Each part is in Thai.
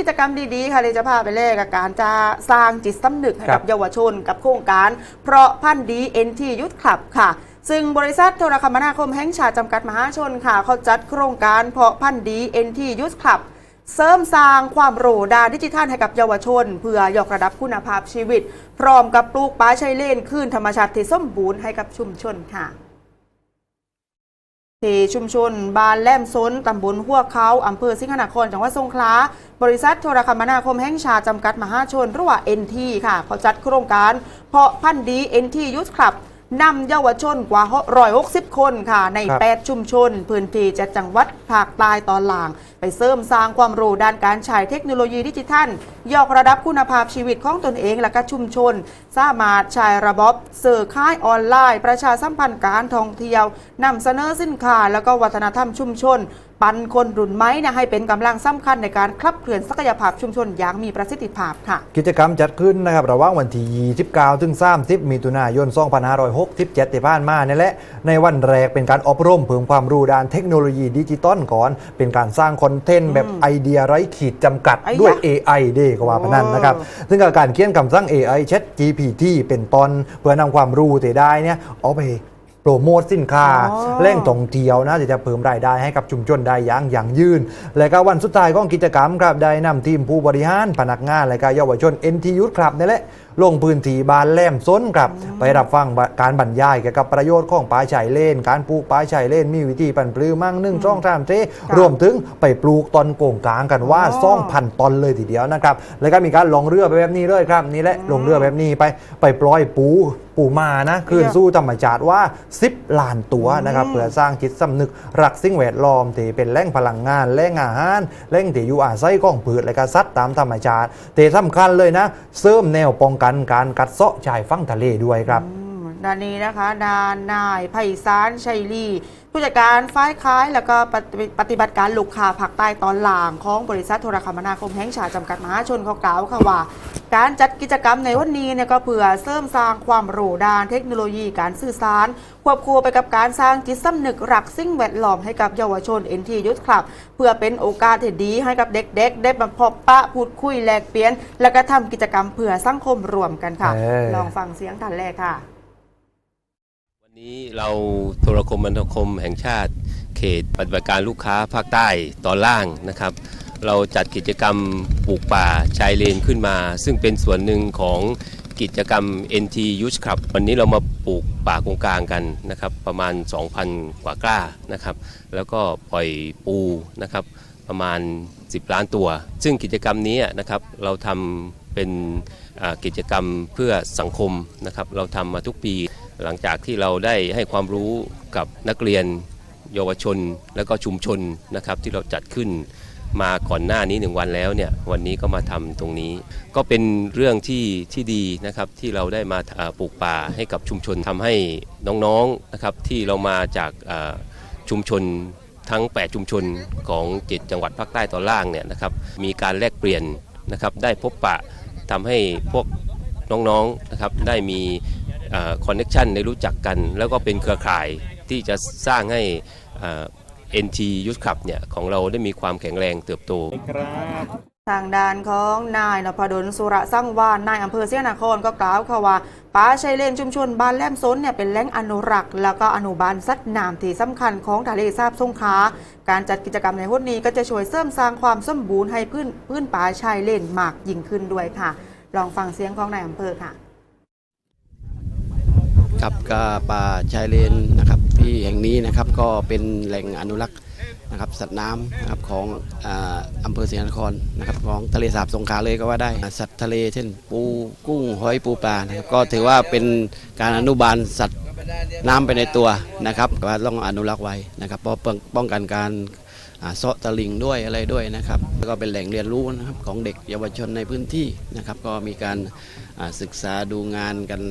กิจกรรมดี ๆ ค่ะเลยจะพาไปแลกกับการจะสร้างจิตสำนึกให้ครักับบเยาวชนกับโครงการ เพราะพันธุ์ดีเอ็นทียุทธคลับค่ะ ซึ่งบริษัทโทรคมนาคมแห่งชาติจำกัดมหาชนค่ะ เขาจัดโครงการเพราะพันธุ์ดีเอ็นทียุทธคลับเสริมสร้างความโหรดานดิจิทัลให้กับเยาวชน เพื่อยกระดับคุณภาพชีวิต พร้อมกับปลูกป่าชายเลนคืนธรรมชาติที่สมบูรณ์ให้กับชุมชนค่ะ ที่ชุมชนบ้านแหลมซนตำบลหัวเขาอำเภอสิงหนครจังหวัดสงขลา บริษัทโทรคมนาคมแห่งชาติจำกัดมหาชนหรือว่า NT ค่ะเขาจัดโครงการ เพาะพันธุ์ดี NT Youth Club นำเยาวชนกว่า160คนค่ะ ในครับ8ชุมชน พื้นที่จัดจังหวัดภาคใต้ตอนล่างไปเสริมสร้างความรู้ด้านการใช้เทคโนโลยีดิจิทัล ยกระดับคุณภาพชีวิตของตนเองและก็ชุมชน สามารถใช้ระบบสื่อค่ายออนไลน์ ประชาสัมพันธ์การท่องเที่ยวนำเสนอสินค้าแล้วก็วัฒนธรรมชุมชน ปันคนรุ่นไม้นะให้เป็นกำลังสำคัญในการขับเคลื่อนศักยภาพชุมชนอย่างมีประสิทธิภาพค่ะ กิจกรรมจัดขึ้นนะครับระหว่างวันที่29ถึง30มีตุนายน2567ที่ผ่านมานี่แหละในวันแรกเป็นการอบรมเพิ่มความรู้ด้านเทคโนโลยีดิจิตอลก่อน เป็นการสร้างคอนเทนต์แบบไอเดียไร้ขีดจำกัดไอ้ยะด้วย AI เด้ก็ว่าพนันนะครับซึ่งกับการเขียนคำสั่ง AI Chat GPT เป็นตอนเพื่อนำความรู้ที่ได้เนี่ยเอาไป โปรโมทสินค้าอ๋อแหล่งท่องเที่ยวนะที่จะเพิ่มรายได้ให้กับชุมชนได้อย่างอย่างยืน และก็วันสุดท้ายของกิจกรรมครับได้นำทีมผู้บริหารพนักงานและก็เยาวชน NT Youth Club นี่แหละลงพื้นที่บ้านแหลมซ้นครับ ไปรับฟังการบรรยายเกี่ยวกับประโยชน์ของป่าชายเลน การปลูกป่าชายเลน มีวิธีปั่นปลือมั่งหนึ่งช่องสามเทรวมถึงไปปลูกตอนโกงกลางกันว่าอ๋อซ่องพันตอนเลยทีเดียวนะครับ แล้วก็มีการลงเรือไปแบบนี้เลยครับนี่แหละลงเรือแบบนี้ไปไปปล่อยปูปูมานะคืนสู่ธรรมชาติว่า 10ล้านตัวนะครับอืมเพื่อสร้างจิตสำนึกรักสิ่งแวดล้อมที่เป็นแหล่งพลังงานแหล่งอาหารแหล่งที่อยู่อาศัยของพืชและก็สัตว์ตามธรรมชาติแต่สำคัญเลยนะเสริมแนวป้องกันการกัดเซาะชายฝั่งทะเลด้วยครับ ด้านนี้นะคะ นานนายไพศาลชัยลีผู้จัดการฝ่ายค้าย แล้วก็ปฏิปฏิบัติการลูกค้าภาคใต้ตอนล่างของบริษัทโทรคมนาคมแห่งชาติจำกัดมหาชนเขากล่าวค่ะว่า การจัดกิจกรรมในวันนี้เนี่ยก็เพื่อเสริมสร้างความรู้ด้านเทคโนโลยีการสื่อสาร ควบคู่ไปกับการสร้างจิตสำนึกรักสิ่งแวดล้อมให้กับเยาวชน NT Youth Club เพื่อเป็นโอกาสที่ดีให้กับเด็กๆ ได้มาพบปะพูดคุยแลกเปลี่ยน และก็ทำกิจกรรมเพื่อสังคมรวมกันค่ะเออลองฟังเสียงท่านแรกค่ะ วันนี้เราโทรคมนาคมแห่งชาติ เขตปฏิบัติการลูกค้าภาคใต้ตอนล่างนะครับ เราจัดกิจกรรมปลูกป่าชายเลนขึ้นมา ซึ่งเป็นส่วนหนึ่งของกิจกรรม NT Youth Club วันนี้เรามาปลูกป่ากงกลางกันนะครับประมาณ 2,000 กว่ากล้านะครับ แล้วก็ปล่อยปูนะครับประมาณ 10 ล้านตัว ซึ่งกิจกรรมนี้นะครับเราทำเป็นกิจกรรมเพื่อสังคมนะครับ เราทำมาทุกปี หลังจากที่เราได้ให้ความรู้กับนักเรียน เยาวชน และก็ชุมชนนะครับที่เราจัดขึ้นมาก่อนหน้านี้หนึ่งวันแล้วเนี่ยวันนี้ก็มาทำตรงนี้ ก็เป็นเรื่องที่ที่ดีนะครับที่เราได้มาปลูกป่าให้กับชุมชนทำให้น้องๆนะครับที่เรามาจากชุมชนทั้ง 8 ชุมชนของ7จังหวัดภาคใต้ตอนล่างเนี่ยนะครับมีการแลกเปลี่ยนนะครับได้พบปะทำให้พวกน้องๆนะครับได้มี คอนเน็ชันได้รู้จักกัน แล้วก็เป็นเครือข่ายที่จะสร้างให้เอ่อ NT Youth Club เนี่ยของเราได้มีความแข็งแรงเติบโตทางด้านของนายนพดลสุระสร้างวานนายอำเภอเสียนครก็กล่าวค่ะว่าป่าชายเลนชุมชนบ้านแหลมซนเนี่ยเป็นแหล่งอนุรักษ์แล้วก็อนุบาลสัตว์น้ำที่สำคัญของทะเลสาบสงขลาการจัดกิจกรรมในวันนี้ก็จะช่วยเสริมสร้างความสมบูรณ์ให้พื้นพื้นป่าชายเลนมากยิ่งขึ้นด้วยค่ะ ลองฟังเสียงของนายอำเภอค่ะ ครับก็ป่าชายเลนนะครับที่แห่งนี้นะครับก็เป็นแหล่งอนุรักษ์นะครับสัตว์น้ำนะครับของอาอำเภอศรีนครนะครับของทะเลสาบสงขลาเลยก็ว่าได้สัตว์ทะเลเช่น ปูกุ้งหอยปูปลานะครับก็ถือว่าเป็นการอนุบาลสัตว์น้ำไปในตัวนะครับว่าต้องอนุรักษ์ไว้นะครับเพราะป้องป้องกันการเซาะตะลิงด้วยอะไรด้วยนะครับแล้วก็เป็นแหล่งเรียนรู้นะครับของเด็กเยาวชนในพื้นที่นะครับก็มีการศึกษาดูงานกัน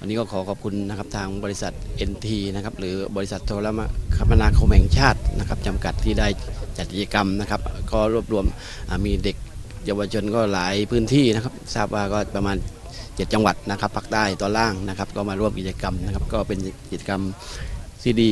วันนี้ก็ขอขอบคุณนะครับทางบริษัท NT นะครับหรือบริษัทโทรคมนาคมแห่งชาตินะครับจำกัดที่ได้จัดกิจกรรมนะครับ ก็รวบรวมมีเด็กเยาวชนก็หลายพื้นที่นะครับ ทราบว่าก็ประมาณ 7 จังหวัดนะครับภาคใต้ตอนล่างนะครับ ก็มาร่วมกิจกรรมนะครับ ก็เป็นกิจกรรมที่ดี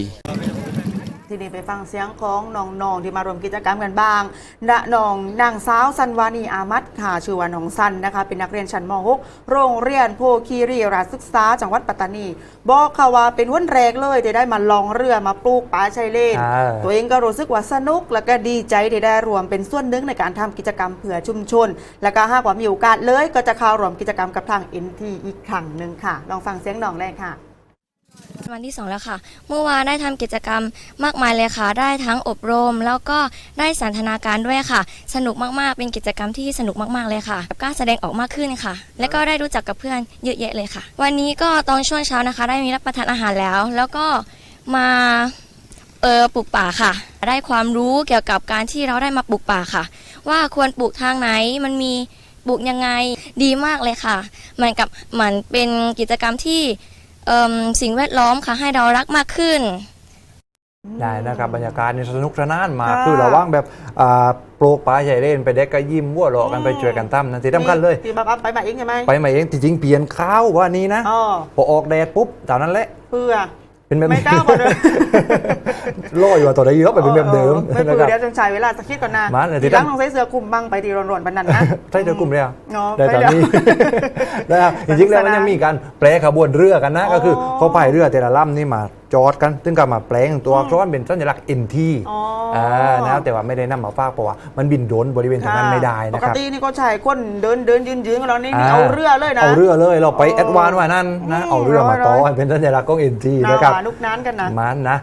ทีทีนี้ไปฟังเสียงของน้องๆที่มารวมกิจกรรมกันบ้างณน้องนางสาวสันวานีอามัดค่ะชื่อว่าน้องสันนะคะ เป็นนักเรียนชั้นม .6 โรงเรียนโพคีรีราชศึกษาจังหวัดปัตตานี บอกค่ะว่าเป็นวันแรกเลยที่ได้มาลองเรือมาปลูกป่าชายเลน อ่า ตัวเองก็รู้สึกว่าสนุก แล้วก็ดีใจที่ได้รวมเป็นส่วนหนึ่งในการทำกิจกรรมเผื่อชุมชน แล้วก็หากว่ามีโอกาสเลยก็จะเข้าร่วมกิจกรรมกับทาง NT อีกครั้งหนึ่งค่ะ ลองฟังเสียงน้องแรกค่ะ วันที่ 2 แล้วค่ะ เมื่อวานได้ทำกิจกรรมมากมายเลยค่ะ ได้ทั้งอบรม แล้วก็ได้สันทนาการด้วยค่ะ สนุกมากๆ เป็นกิจกรรมที่สนุกมากๆเลยค่ะกล้าแสดงออกมากขึ้นค่ะ และก็ได้รู้จักกับเพื่อนเยอะแยะเลยค่ะ วันนี้ก็ตอนช่วงเช้านะคะ ได้มีรับประทานอาหารแล้ว แล้วก็มาเออปลูกป่าค่ะ ได้ความรู้เกี่ยวกับการที่เราได้มาปลูกป่าค่ะ ว่าควรปลูกทางไหนมันมีปลูกยังไงดีมากเลยค่ะเหมือนกับเหมือนเป็นกิจกรรมที่ เอิ่มสิ่งแวดล้อมค่ะให้เรารักมากขึ้น ได้นะครับบรรยากาศนี่สนุกสนานมากค่ะคือระว่างแบบอ่าโปรกปลาใหญ่เล่นไปเด็กก็ยิ้มวัวเราะกันไปช่วยกันตั้มนะที่สำคัญเลยที่แบบว่าไปมาเองใช่ไหมไปมาเองจริงๆเปลี่ยนข้าวว่านี้นะอ๋อพอออกแดดปุ๊บตอนนั้นแหละเพื่อ เป็นแบบไม่กล้าบอกเลยล่ออยู่ว่าตัวใดเยอะไปเป็นแบบเดิมออไม่นะเปืครับเดี๋ยวจงใช้เวลาสักคิดก่อนนะมาเลยที่ทีหลังตั้งต้องใช้เสื้อคลุมบ้างไปทีร้อนๆบันนั้นนะใช่เจอกลุ่มเลยอะเนาะได้ตอนไปเดี๋ยวนี้นะครับจริงๆแล้วมันยังมีการแปลขบวนเรือกันนะอ๋อก็คือเขาพายเรือแต่ละลำนี่มา จอดกันซึ่งก็มาแปลงตัวอักษรเป็นสัญลักษณ์ NT อ๋ออ่อ่านะครับแต่ว่าไม่ได้นำมาฟากเพราะว่ามันบินโดนบริเวณตรงนั้นไม่ได้นะปคกรับ ตินี่ก็ใช้คนเดินเดินยืนยืนกันแล้วนี่นี่าเอาเรือเลยนะ เอาเรือเลยเราไปโอ้แอดวานซ์ว่านั่นนะอืมเอาเรือมาต่อร้อยๆ ให้เป็นสัญลักษณ์ของ NT น่านะครับหวานุกนั้นกันนะ มันนะ